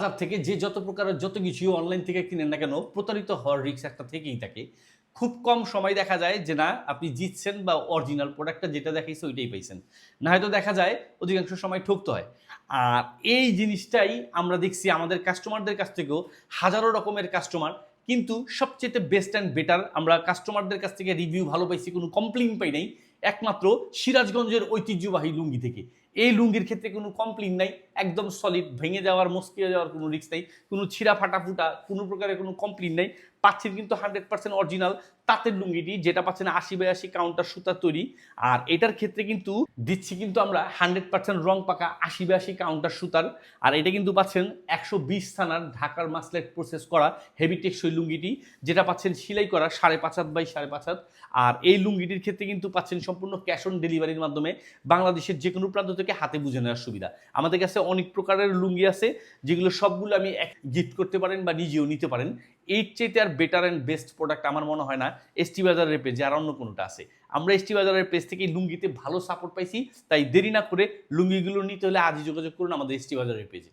বাজার থেকে যে যত প্রকারের যত কিছু অনলাইন থেকে কিনেন না কেন, প্রতারিত হওয়ার রিস্ক একটা থেকেই থাকে। খুব কম সময় দেখা যায় যে না, আপনি জিতছেন বা অরিজিনাল প্রোডাক্টটা যেটা দেখাইছে ওইটাই পাইছেন। না হয়তো দেখা যায় অধিকাংশ সময় ঠকতে হয়। আর এই জিনিসটাই আমরা দেখছি আমাদের কাস্টমারদের কাছ থেকেও, হাজারো রকমের কাস্টমার কিন্তু সবচেয়ে বেস্ট অ্যান্ড বেটার আমরা কাস্টমারদের কাছ থেকে রিভিউ ভালো পাইছি, কোনো কমপ্লেন পাই নাই। একমাত্র সিরাজগঞ্জের ঐতিহ্যবাহী লুঙ্গি থেকে। এই লুঙ্গির ক্ষেত্রে কোনো কমপ্লেন নাই, একদম সলিড ভেঙে যাওয়ার, মস্কিয়ে যাওয়ার কোনো রিস্ক নাই, কোনো ছিঁড়া ফাটা ফুটা, কোনো প্রকারের কোনো কমপ্লেন নাই। পাচ্ছেন কিন্তু হান্ড্রেড পার্সেন্ট অরিজিনাল তাঁতের লুঙ্গিটি, যেটা পাচ্ছেন আশি বাই আশি কাউন্টার সুতার তৈরি। আর এটার ক্ষেত্রে কিন্তু দিচ্ছি কিন্তু আমরা হান্ড্রেড পার্সেন্ট রং পাকা আশি বাই আশি কাউন্টার সুতার। আর এটা কিন্তু পাচ্ছেন একশো বিশ থানার ঢাকার মাসলেট প্রসেস করা হেভি টেক্সই লুঙ্গিটি, যেটা পাচ্ছেন সেলাই করা সাড়ে পাঁচ হাত বাই সাড়ে পাঁচ হাত। আর এই লুঙ্গিটির ক্ষেত্রে কিন্তু পাচ্ছেন সম্পূর্ণ ক্যাশ অন ডেলিভারির মাধ্যমে বাংলাদেশের যে কোনো প্রান্ত থেকে হাতে বুঝে নেওয়ার সুবিধা। আমাদের কাছে অনেক প্রকারের লুঙ্গি আছে, যেগুলো সবগুলো আমি এক গিফট করতে পারেন বা নিজেও নিতে পারেন। এর চাইতে আর বেটার অ্যান্ড বেস্ট প্রোডাক্ট আমার মনে হয় না এসটি বাজারের পেজে আর অন্য কোনোটা আছে। আমরা এসটি বাজারের পেজ থেকে লুঙ্গিতে ভালো সাপোর্ট পাইছি, তাই দেরি না করে লুঙ্গিগুলো নিতে হলে আজই যোগাযোগ করুন আমাদের এসটি বাজারের পেজে